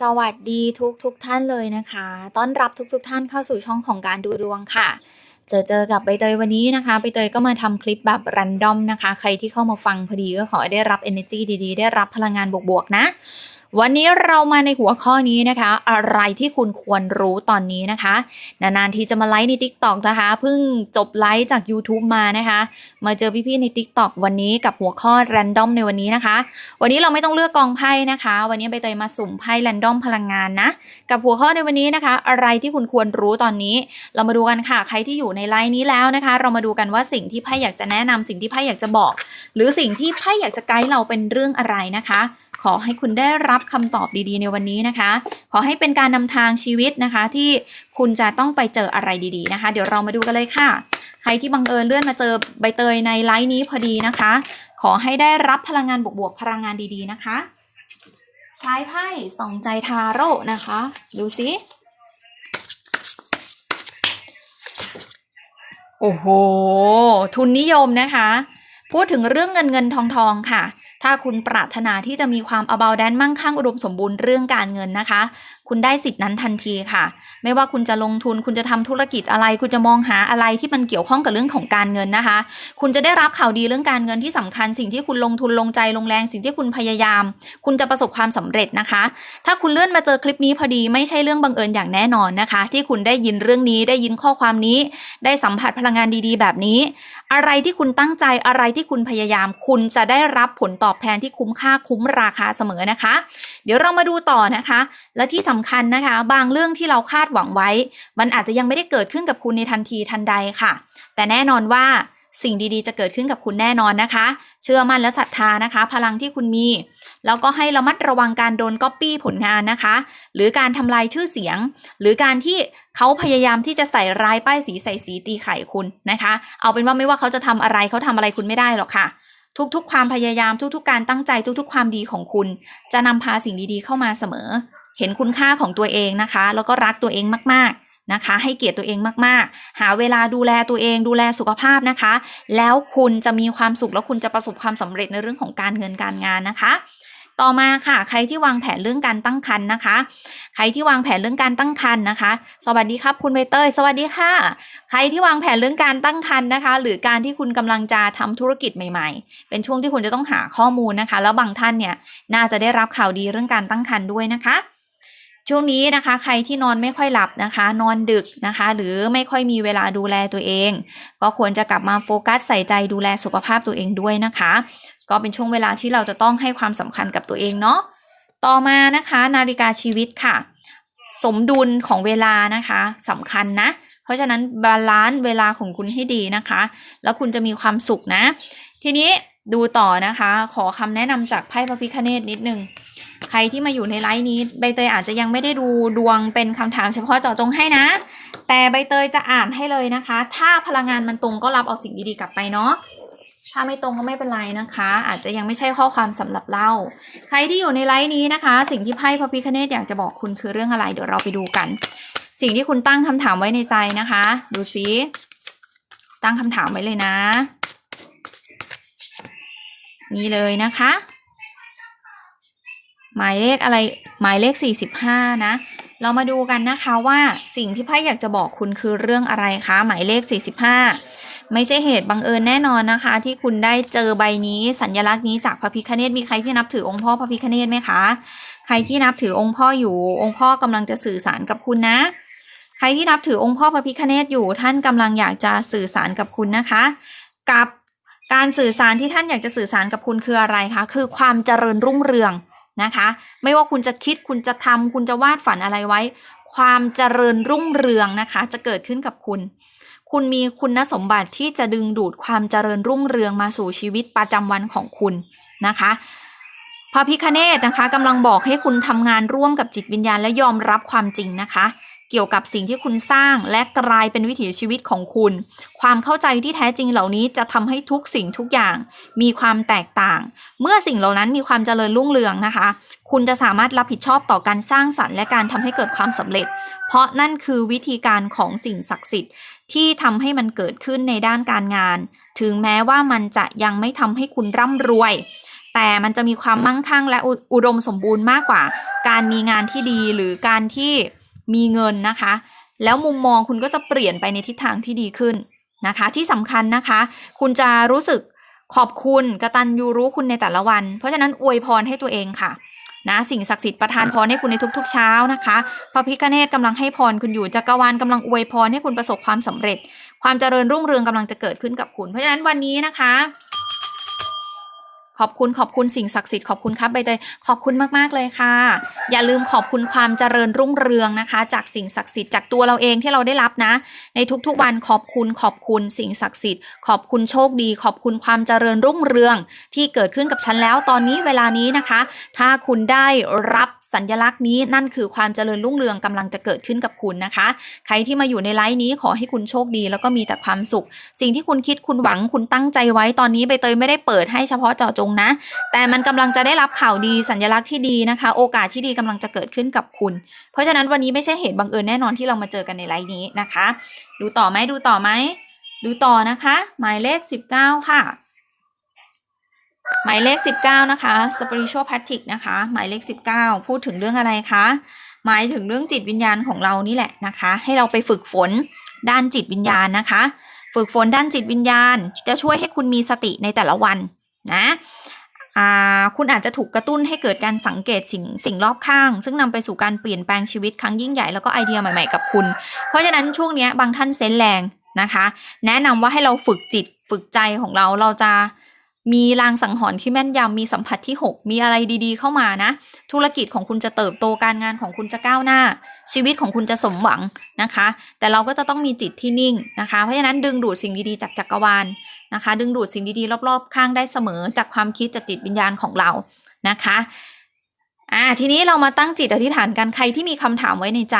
สวัสดีทุกทุกท่านเลยนะคะ ต้อนรับทุกทุกท่านเข้าสู่ช่องของการดูดวงค่ะ เจอเจอกับใบเตยวันนี้นะคะ ใบเตยก็มาทำคลิปแบบรันดอมนะคะ ใครที่เข้ามาฟังพอดีก็ขอได้รับ energy ดีๆ ได้รับพลังงานบวกๆนะ วันนี้เรามาในหัวข้อนี้นะคะ อะไรที่คุณควรรู้ตอนนี้นะคะ นานๆทีจะมาไลฟ์ใน Tik t o อกนะคะเพิ่งจบไลฟ์จาก YouTube มานะคะ มาเจอพี่ๆใน Tik t o อกวันนี้กับหัวข้อ Random ในวันนี้นะคะ วันนี้เราไม่ต้องเลือกกองไพ่นะคะ วันนี้ใบเตยมาสุ่มไพ่ Random พลังงานนะ กับหัวข้อในวันนี้นะคะ อะไรที่คุณควรรู้ตอนนี้ เรามาดูกันค่ะ ใครที่อยู่ในไลน์นี้แล้วนะคะ เรามาดูกันว่าสิ่งที่ไพ่อยากจะแนะนำสิ่งที่ไพ่อยากจะบอก หรือสิ่งที่ไพ่อยากจะไกด์เราเป็นเรื่องอะไรนะคะ ขอให้คุณได้รับคำตอบดีๆ ในวันนี้นะคะ ขอให้เป็นการนำทางชีวิตนะคะ ที่คุณจะต้องไปเจออะไรดีๆนะคะ เดี๋ยวเรามาดูกันเลยค่ะ ใครที่บังเอิญเลื่อนมาเจอใบเตยในไลน์นี้พอดีนะคะ ขอให้ได้รับพลังงานบวกๆพลังงานดีๆนะคะ ใช้ไพ่สองใจทาโร่นะคะ ดูสิโอ้โห ทุนนิยมนะคะ พูดถึงเรื่องเงินเงินทองทองค่ะ ถ้าคุณปรารถนาที่จะมีความ about แดนมั่งคั่งอุดมสมบูรณ์เรื่องการเงินนะคะคุณได้สิทธินั้นทันทีค่ะ ไม่ว่าคุณจะลงทุน คุณจะทำธุรกิจอะไร คุณจะมองหาอะไรที่มันเกี่ยวข้องกับเรื่องของการเงินนะคะ คุณจะได้รับข่าวดีเรื่องการเงินที่สำคัญ สิ่งที่คุณลงทุนลงใจลงแรง สิ่งที่คุณพยายาม คุณจะประสบความสำเร็จนะคะ ถ้าคุณเลื่อนมาเจอคลิปนี้พอดีไม่ใช่เรื่องบังเอิญอย่างแน่นอนนะคะ ที่คุณได้ยินเรื่องนี้ได้ยินข้อความนี้ ได้สัมผัสพลังงานดีๆ แบบนี้ อะไรที่คุณตั้งใจอะไรที่คุณพยายาม คุณจะได้รับผลตอบแทนที่คุ้มค่าคุ้มราคาเสมอนะคะ เดี๋ยวเรามาดูต่อนะคะ และที่สำคัญนะคะ บางเรื่องที่เราคาดหวังไว้ มันอาจจะยังไม่ได้เกิดขึ้นกับคุณในทันทีทันใดค่ะ แต่แน่นอนว่าสิ่งดีๆ จะเกิดขึ้นกับคุณแน่นอนนะคะ เชื่อมั่นและศรัทธานะคะ พลังที่คุณมี แล้วก็ให้ระมัดระวังการโดนก๊อปปี้ผลงานนะคะ หรือการทำลายชื่อเสียง หรือการที่เขาพยายามที่จะใส่ร้ายป้ายสีใส่สีตีไข่คุณนะคะ เอาเป็นว่าไม่ว่าเขาจะทำอะไรเขาทำอะไรคุณไม่ได้หรอกค่ะ ทุกๆ ความพยายามทุกๆ การตั้งใจทุกๆ ความดีของคุณ จะนำพาสิ่งดีๆ เข้ามาเสมอ เห็นคุณค่าของตัวเองนะคะ แล้วก็รักตัวเองมากๆนะคะ ให้เกียรติตัวเองมากๆ หาเวลาดูแลตัวเองดูแลสุขภาพนะคะ แล้วคุณจะมีความสุขแล้วคุณจะประสบความสำเร็จในเรื่องของการเงินการงานนะคะ ต่อมาค่ะ ใครที่วางแผนเรื่องการตั้งครรภ์นะคะ ใครที่วางแผนเรื่องการตั้งครรภ์นะคะ สวัสดีครับคุณใบเตยสวัสดีค่ะ ใครที่วางแผนเรื่องการตั้งครรภ์นะคะ หรือการที่คุณกำลังจะทำธุรกิจใหม่ ๆ เป็นช่วงที่คุณจะต้องหาข้อมูลนะคะ แล้วบางท่านเนี่ยน่าจะได้รับข่าวดีเรื่องการตั้งครรภ์ด้วยนะคะ ช่วงนี้นะคะ ใครที่นอนไม่ค่อยหลับนะคะ นอนดึกนะคะ หรือไม่ค่อยมีเวลาดูแลตัวเอง ก็ควรจะกลับมาโฟกัสใส่ใจดูแลสุขภาพตัวเองด้วยนะคะ ก็เป็นช่วงเวลาที่เราจะต้องให้ความสำคัญกับตัวเองเนาะต่อมานะคะ นาฬิกาชีวิตค่ะ สมดุลของเวลานะคะสำคัญนะ เพราะฉะนั้นบาลานซ์เวลาของคุณให้ดีนะคะ แล้วคุณจะมีความสุขนะ ทีนี้ดูต่อนะคะ ขอคำแนะนำจากไพ่พระพิคเนตนิดนึง ใครที่มาอยู่ในไลฟ์นี้ใบเตยอาจจะยังไม่ได้ดูดวงเป็นคำถามเฉพาะเจาะจงให้นะ แต่ใบเตยจะอ่านให้เลยนะคะ ถ้าพลังงานมันตรงก็รับเอาสิ่งดีๆกลับไปเนาะถ้าไม่ตรงก็ไม่เป็นไรนะคะ อาจจะยังไม่ใช่ข้อความสำหรับเราใครที่อยู่ในไลฟ์นี้นะคะ สิ่งที่ไพ่พระพิคเนตอยากจะบอกคุณคือเรื่องอะไร เดี๋ยวเราไปดูกัน สิ่งที่คุณตั้งคำถามไว้ในใจนะคะ ดูซิตั้งคำถามไว้เลยนะ นี่เลยนะคะ หมายเลขอะไรหมายเลข 45 นะ เรามาดูกันนะคะว่าสิ่งที่ไพ่อยากจะบอกคุณคือเรื่องอะไรคะ หมายเลข 45 ไม่ใช่เหตุบังเอิญแน่นอนนะคะ ที่คุณได้เจอใบนี้สัญลักษณ์นี้จากพระพิคเนตมีใครที่นับถือองค์พ่อพระพิคเนตไหมคะ ใครที่นับถือองค์พ่ออยู่องค์พ่อกำลังจะสื่อสารกับคุณนะ ใครที่นับถือองค์พ่อพระพิคเนตอยู่ท่านกำลังอยากจะสื่อสารกับคุณนะคะ กับการสื่อสารที่ท่านอยากจะสื่อสารกับคุณคืออะไรคะ คือความเจริญรุ่งเรือง นะคะ ไม่ว่าคุณจะคิดคุณจะทำคุณจะวาดฝันอะไรไว้ ความเจริญรุ่งเรืองนะคะ จะเกิดขึ้นกับคุณ คุณมีคุณสมบัติที่จะดึงดูดความเจริญรุ่งเรืองมาสู่ชีวิตประจำวันของคุณนะคะพระพิคเนตนะคะกำลังบอกให้คุณทำงานร่วมกับจิตวิญญาณและยอมรับความจริงนะคะ เกี่ยวกับสิ่งที่คุณสร้างและกลายเป็นวิถีชีวิตของคุณ ความเข้าใจที่แท้จริงเหล่านี้จะทำให้ทุกสิ่งทุกอย่าง มีความแตกต่าง เมื่อสิ่งเหล่านั้นมีความเจริญรุ่งเรืองนะคะ คุณจะสามารถรับผิดชอบต่อการสร้างสรรค์และการทำให้เกิดความสำเร็จ เพราะนั่นคือวิธีการของสิ่งศักดิ์สิทธิ์ที่ทำให้มันเกิดขึ้นในด้านการงาน ถึงแม้ว่ามันจะยังไม่ทำให้คุณร่ำรวย แต่มันจะมีความมั่งคั่งและออุดมสมบูรณ์มากกว่า การมีงานที่ดีหรือการที่ มีเงินนะคะ แล้วมุมมองคุณก็จะเปลี่ยนไปในทิศทางที่ดีขึ้นนะคะ ที่สำคัญนะคะ คุณจะรู้สึกขอบคุณกตัญญูรู้คุณในแต่ละวัน เพราะฉะนั้นอวยพรให้ตัวเองค่ะนะสิ่งศักดิ์สิทธิ์ประทานพรให้คุณในทุกๆเช้านะคะพระพิฆเนศกำลังให้พรคุณอยู่จักรวาลกำลังอวยพรให้คุณประสบความสำเร็จ ความเจริญรุ่งเรืองกำลังจะเกิดขึ้นกับคุณ เพราะฉะนั้นวันนี้นะคะ ขอบคุณขอบคุณสิ่งศักดิ์สิทธิ์ขอบคุณครับใบเตยขอบคุณมากๆเลยค่ะ อย่าลืมขอบคุณความเจริญรุ่งเรืองนะคะ จากสิ่งศักดิ์สิทธิ์จากตัวเราเองที่เราได้รับนะ ในทุกๆวันขอบคุณขอบคุณสิ่งศักดิ์สิทธิ์ขอบคุณโชคดี ขอบคุณความเจริญรุ่งเรือง ที่เกิดขึ้นกับฉันแล้วตอนนี้เวลานี้นะคะ ถ้าคุณได้รับสัญลักษณ์นี้นั่นคือความเจริญรุ่งเรืองกำลังจะเกิดขึ้นกับคุณนะคะ ใครที่มาอยู่ในไลฟ์นี้ขอให้คุณโชคดี แล้วก็มีแต่ความสุข สิ่งที่คุณคิดคุณหวังคุณตั้งใจไว้ตอนนี้ใบเตยไม่ได้เปิดให้เฉพาะเจาะจงนะ แต่มันกำลังจะได้รับข่าวดีสัญลักษณ์ที่ดีนะคะ โอกาสที่ดีกำลังจะเกิดขึ้นกับคุณ เพราะฉะนั้นวันนี้ไม่ใช่เหตุบังเอิญแน่นอนที่เรามาเจอกันในไลฟ์นี้นะคะ ดูต่อไหมดูต่อไหมดูต่อนะคะ หมายเลขสิบเก้าค่ะ หมายเลขสิบเก้านะคะ spiritual practice นะคะ หมายเลขสิบเก้าพูดถึงเรื่องอะไรคะหมายถึงเรื่องจิตวิญญาณของเรานี่แหละนะคะ ให้เราไปฝึกฝนด้านจิตวิญญาณนะคะ ฝึกฝนด้านจิตวิญญาณ จะช่วยให้คุณมีสติในแต่ละวันนะ คุณอาจจะถูกกระตุ้นให้เกิดการสังเกตสิ่งสิ่งรอบข้าง ซึ่งนำไปสู่การเปลี่ยนแปลงชีวิตครั้งยิ่งใหญ่แล้วก็ไอเดียใหม่ๆกับคุณ เพราะฉะนั้นช่วงนี้บางท่านเซนแรงนะคะ แนะนำว่าให้เราฝึกจิตฝึกใจของเราเราจะ มีรางสังหรณ์ที่แม่นยำมีสัมผัสที่ 6 มีอะไรดีๆ เข้ามานะ ธุรกิจของคุณจะเติบโตการงานของคุณจะก้าวหน้า ชีวิตของคุณจะสมหวังนะคะ แต่เราก็จะต้องมีจิตที่นิ่งนะคะ เพราะฉะนั้นดึงดูดสิ่งดีๆจากจักรวาลนะคะ ดึงดูดสิ่งดีๆรอบๆ ข้างได้เสมอจากความคิดจากจิตวิญญาณของเรานะคะอ่าทีนี้เรามาตั้งจิตอธิษฐานกันใครที่มีคำถามไว้ในใจ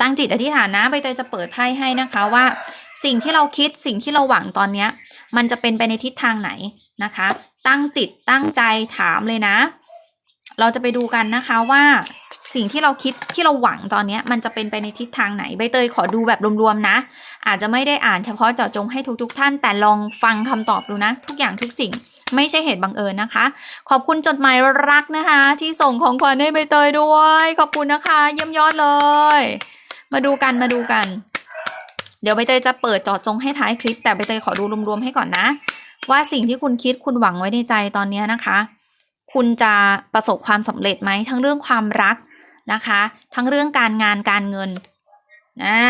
ตั้งจิตอธิษฐานนะใบเตยจะเปิดไพ่ให้นะคะว่า สิ่งที่เราคิดสิ่งที่เราหวังตอนเนี้ยมันจะเป็นไปในทิศทางไหน นะคะ ตั้งจิตตั้งใจถามเลยนะ เราจะไปดูกันนะคะว่าสิ่งที่เราคิดที่เราหวังตอนนี้มันจะเป็นไปในทิศทางไหนใบเตยขอดูแบบรวมๆนะ อาจจะไม่ได้อ่านเฉพาะเจาะจงให้ทุกๆท่าน แต่ลองฟังคำตอบดูนะ ทุกอย่างทุกสิ่งไม่ใช่เหตุบังเอิญนะคะ ขอบคุณจดหมายรักนะคะ ที่ส่งของขวัญให้ใบเตยด้วย ขอบคุณนะคะ เยี่ยมยอดเลย มาดูกันมาดูกัน เดี๋ยวใบเตยจะเปิดเจาะจงให้ท้ายคลิป แต่ใบเตยขอดูรวมๆให้ก่อนนะ ว่าสิ่งที่คุณคิดคุณหวังไว้ในใจตอนนี้นะคะ คุณจะประสบความสำเร็จไหมทั้งเรื่องความรักนะคะ ทั้งเรื่องการงานการเงินอ่า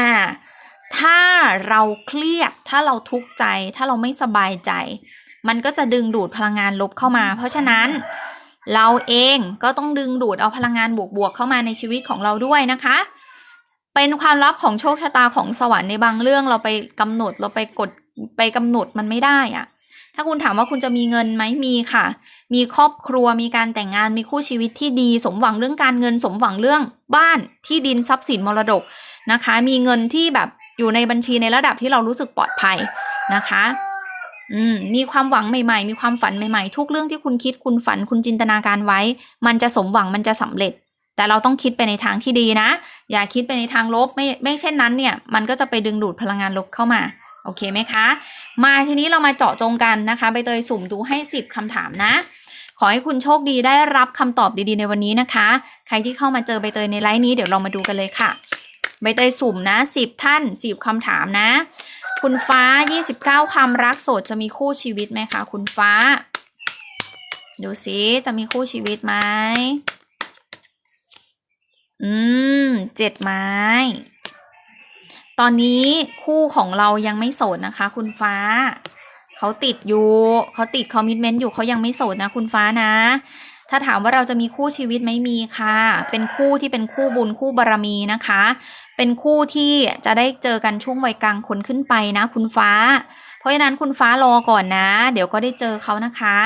ถ้าเราเครียดถ้าเราทุกข์ใจ ถ้าเราไม่สบายใจ มันก็จะดึงดูดพลังงานลบเข้ามา เพราะฉะนั้นเราเองก็ต้องดึงดูดเอาพลังงานบวกๆเข้ามาในชีวิตของเราด้วยนะคะ เป็นความลับของโชคชะตาของสวรรค์ในบางเรื่องเราไปกำหนดเราไปกดไปกำหนดมันไม่ได้อะ ถ้าคุณถามว่าคุณจะมีเงินไหมมีค่ะ มีครอบครัวมีการแต่งงานมีคู่ชีวิตที่ดี สมหวังเรื่องการเงิน สมหวังเรื่องบ้านที่ดินทรัพย์สินมรดกนะคะ มีเงินที่แบบอยู่ในบัญชีในระดับที่เรารู้สึกปลอดภัยนะคะอืมมีความหวังใหม่ๆ มีความฝันใหม่ๆ ทุกเรื่องที่คุณคิดคุณฝันคุณจินตนาการไว้ มันจะสมหวังมันจะสำเร็จ แต่เราต้องคิดไปในทางที่ดีนะ อย่าคิดไปในทางลบไม่ไม่เช่นนั้นเนี่ย มันก็จะไปดึงดูดพลังงานลบเข้ามา โอเคไหมคะ มาทีนี้เรามาเจาะจงกันนะคะใบเตยสุ่มดูให้ 10คำถามนะ ขอให้คุณโชคดีได้รับคำตอบดีๆในวันนี้นะคะ ใครที่เข้ามาเจอใบเตยในไลฟ์นี้เดี๋ยวเรามาดูกันเลยค่ะ ใบเตยสุ่มนะ 10 ท่าน 10คำถามนะ คุณฟ้า 29คำรักโสดจะมีคู่ชีวิตไหมคะคุณฟ้า ดูสิจะมีคู่ชีวิตไหมอืมเจ็ดไม้ ตอนนี้คู่ของเรายังไม่โสดนะคะ คุณฟ้า เขาติดอยู่เขาติดคอมมิชเมนต์อยู่เขายังไม่โสดนะคุณฟ้านะ ถ้าถามว่าเราจะมีคู่ชีวิตไหมมีค่ะ เป็นคู่ที่เป็นคู่บุญคู่บารมีนะคะ เป็นคู่ที่จะได้เจอกันช่วงวัยกลางคนขึ้นไปนะ คุณฟ้า เพราะฉะนั้นคุณฟ้ารอก่อนนะ เดี๋ยวก็ได้เจอเขานะคะ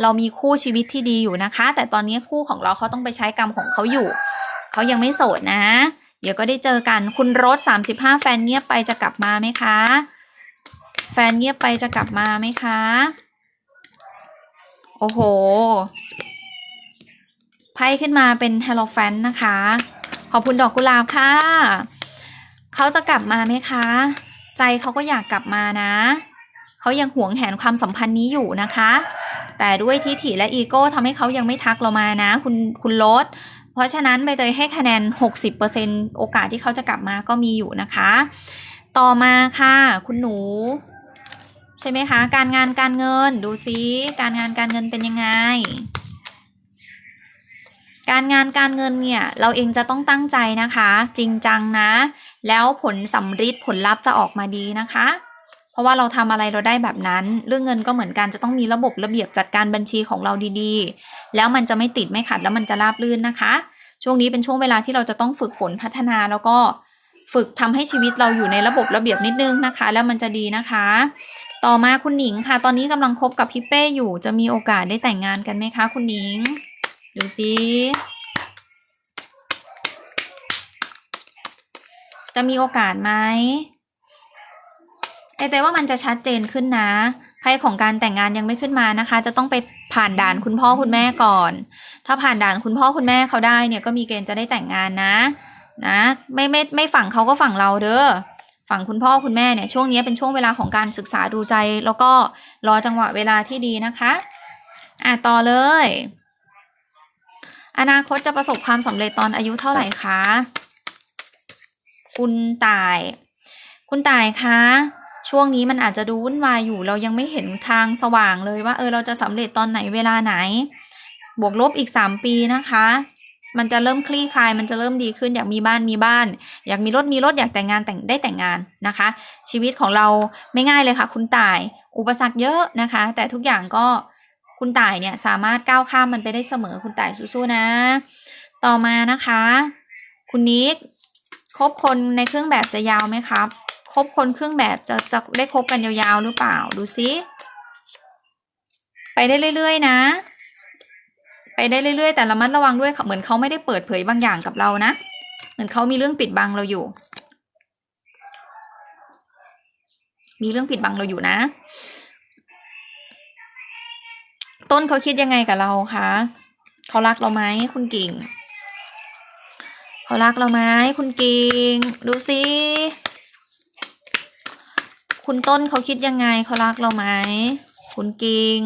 เรามีคู่ชีวิตที่ดีอยู่นะคะ แต่ตอนนี้คู่ของเราเขาต้องไปใช้กรรมของเขาอยู่เขายังไม่โสดนะ เดี๋ยวก็ได้เจอกันคุณรถ 35 แฟนเงียบไปจะกลับมาไหมคะ แฟนเงียบไปจะกลับมาไหมคะ โอ้โห ไพ่ขึ้นมาเป็น h e l l o f a n นะคะ ขอบคุณดอกกุหลาบค่ะ เขาจะกลับมาไหมคะ ใจเขาก็อยากกลับมานะ เขายังหวงแหนความสัมพันธ์นี้อยู่นะคะ แต่ด้วยทิฐิและอีโก้ทำให้เขายังไม่ทักเรามานะ คุณคุณลด เพราะฉะนั้นใบเตยให้คะแนน 60%โอกาสที่เขาจะกลับมาก็มีอยู่นะคะ ต่อมาค่ะ คุณหนู ใช่ไหมคะ การงานการเงินดูซิการงานการเงินเป็นยังไง การงานการเงินเนี่ย เราเองจะต้องตั้งใจนะคะ จริงจังนะ แล้วผลสำฤทธิ์ผลลัพธ์จะออกมาดีนะคะ เพราะว่าเราทำอะไรเราได้แบบนั้น เรื่องเงินก็เหมือนกันจะต้องมีระบบระเบียบจัดการบัญชีของเราดีๆ แล้วมันจะไม่ติดไม่ขัดแล้วมันจะราบรื่นนะคะ ช่วงนี้เป็นช่วงเวลาที่เราจะต้องฝึกฝนพัฒนาแล้วก็ฝึกทำให้ชีวิตเราอยู่ในระบบระเบียบนิดนึงนะคะ แล้วมันจะดีนะคะ ต่อมาคุณหนิงค่ะ ตอนนี้กำลังคบกับพี่เป้อยู่ จะมีโอกาสได้แต่งงานกันไหมคะ คุณหนิง ดูซิจะมีโอกาสไหม แต่แต่ว่ามันจะชัดเจนขึ้นนะไพ่ของการแต่งงานยังไม่ขึ้นมานะคะ จะต้องไปผ่านด่านคุณพ่อคุณแม่ก่อน ถ้าผ่านด่านคุณพ่อคุณแม่เขาได้เนี่ยก็มีเกณฑ์จะได้แต่งงานนะ นะไม่ไม่ไม่ฝั่งเขาก็ฝั่งเราเด้อฝั่งคุณพ่อคุณแม่เนี่ยช่วงนี้เป็นช่วงเวลาของการศึกษาดูใจ แล้วก็รอจังหวะเวลาที่ดีนะคะอะต่อเลย อนาคตจะประสบความสำเร็จตอนอายุเท่าไหร่คะคุณต่าย คุณต่ายคะ ช่วงนี้มันอาจจะดูวุ่นวายอยู่ เรายังไม่เห็นทางสว่างเลยว่าเออเราจะสำเร็จตอนไหนเวลาไหน บวกลบอีกสามปีนะคะ มันจะเริ่มคลี่คลาย มันจะเริ่มดีขึ้นอยากมีบ้านมีบ้าน อยากมีรถมีรถอยากแต่งงานแต่งได้แต่งงานนะคะ ชีวิตของเราไม่ง่ายเลยค่ะ คุณต่าย อุปสรรคเยอะนะคะ แต่ทุกอย่างก็คุณต่ายเนี่ยสามารถก้าวข้ามมันไปได้เสมอคุณต่ายสู้ๆนะ ต่อมานะคะ คุณนิกคบคนในเครื่องแบบจะยาวไหมครับ คบคนเครื่องแบบจะจะได้คบกันยาวๆหรือเปล่าดูซิไปได้เรื่อยๆ นะ ไปได้เรื่อยๆ แต่ระมัดระวังด้วยเหมือนเขาไม่ได้เปิดเผยบางอย่างกับเรานะ เหมือนเขามีเรื่องปิดบังเราอยู่ มีเรื่องปิดบังเราอยู่นะ ต้นเขาคิดยังไงกับเราคะเขารักเราไหมคุณกิ่งเขารักเราไหมคุณกิ่ง ดูสิ คุณต้นเขาคิดยังไงเขารักเราไหมคุณกิ่ง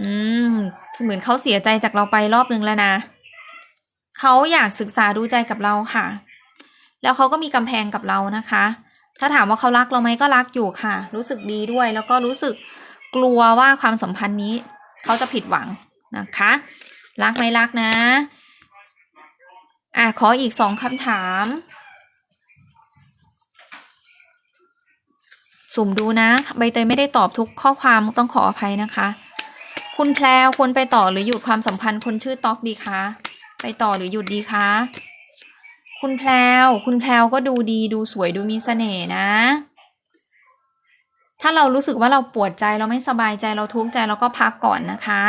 อืม เหมือนเขาเสียใจจากเราไปรอบนึงแล้วนะเขาอยากศึกษาดูใจกับเราค่ะ แล้วเขาก็มีกำแพงกับเรานะคะ ถ้าถามว่าเขารักเราไหมก็รักอยู่ค่ะ รู้สึกดีด้วย แล้วก็รู้สึกกลัวว่าความสัมพันธ์นี้ เขาจะผิดหวังนะคะ รักไหมรักนะ อะขออีกสองคำถาม สุ่มดูนะ ใบเตยไม่ได้ตอบทุกข้อความต้องขออภัยนะคะ คุณแพลวควรไปต่อหรือหยุดความสัมพันธ์คนชื่อต๊อกดีคะไปต่อหรือหยุดดีคะคุณแพลวคุณแพลวก็ดูดีดูสวยดูมีเสน่ห์นะ ถ้าเรารู้สึกว่าเราปวดใจเราไม่สบายใจเราทุกข์ใจเราก็พักก่อนนะคะ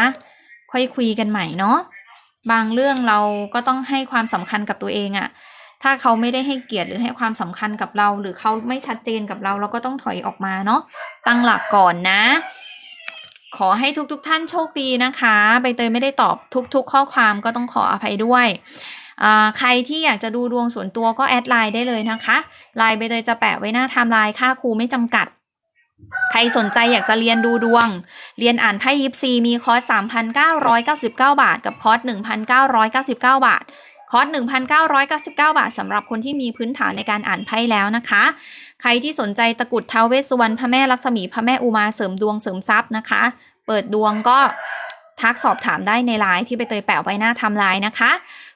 ค่อยคุยกันใหม่เนาะบางเรื่องเราก็ต้องให้ความสำคัญกับตัวเองอะ ถ้าเขาไม่ได้ให้เกียรติหรือให้ความสำคัญกับเรา หรือเขาไม่ชัดเจนกับเรา เราก็ต้องถอยออกมาเนาะตั้งหลักก่อนนะ ขอให้ทุกๆทท่านโชคดีนะคะใบเตยไม่ได้ตอบทุก ๆ ข้อความก็ต้องขออภัยด้วยใครที่อยากจะดูดวงส่วนตัวก็แอดไลน์ได้เลยนะคะไลน์ใบเตยจะแปะไว้หน้าไทม์ไลน์ค่าครูไม่จำกัดใครสนใจอยากจะเรียนดูดวง เรียนอ่านไพ่ยิปซีมีคอร์ส 3,999 บาท กับคอร์ส 1,999 บาท คอร์ส1,999 บาทสำหรับคนที่มีพื้นฐานในการอ่านไพ่แล้วนะคะ ใครที่สนใจตะกุดท้าวเวสสุวรรณพระแม่ลักษมีพระแม่อุมาเสริมดวงเสริมทรัพย์นะคะ เปิดดวงก็ทักสอบถามได้ในไลน์ที่ไปเตยแปะไว้หน้าทำไลน์นะคะ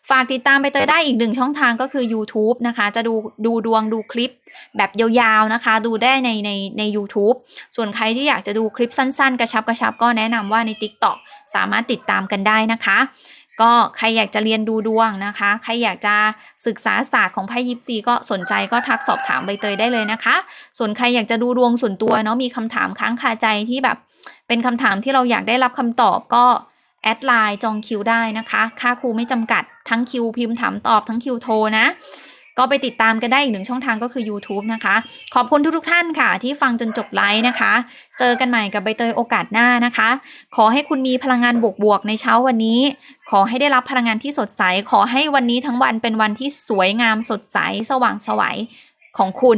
ฝากติดตามไปเตยได้อีกหนึ่งช่องทางก็คือ YouTube นะคะ จะดูดูดวงดูคลิปแบบยาวๆนะคะ ดูได้ในในใน u t u b e ส่วนใครที่อยากจะดูคลิปสั้นๆ กระชับกระชับก็แนะนำว่าใน TikTok สามารถติดตามกันได้นะคะ ก็ใครอยากจะเรียนดูดวงนะคะ ใครอยากจะศึกษาศาสตร์ของไพ่ยิปซีก็สนใจก็ทักสอบถามใบเตยได้เลยนะคะ ส่วนใครอยากจะดูดวงส่วนตัวเนาะมีคำถามค้างคาใจที่แบบ เป็นคำถามที่เราอยากได้รับคำตอบก็แอดไลน์จองคิวได้นะคะ ค่าครูไม่จำกัดทั้งคิวพิมพ์ถามตอบทั้งคิวโทรนะ ก็ไปติดตามกันได้อีกหนึ่งช่องทางก็คือ YouTube นะคะ ขอบคุณทุกๆท่านค่ะ ที่ฟังจนจบไลฟ์นะคะ เจอกันใหม่กับใบเตยโอกาสหน้านะคะ ขอให้คุณมีพลังงานบวกๆในเช้าวันนี้ ขอให้ได้รับพลังงานที่สดใส ขอให้วันนี้ทั้งวันเป็นวันที่สวยงามสดใส สว่างสวยของคุณ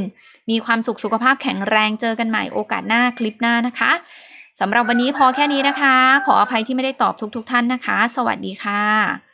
มีความสุขสุขภาพแข็งแรงเจอกันใหม่โอกาสหน้าคลิปหน้านะคะสำหรับวันนี้พอแค่นี้นะคะ ขออภัยที่ไม่ได้ตอบทุกๆทท่านนะคะ สวัสดีค่ะ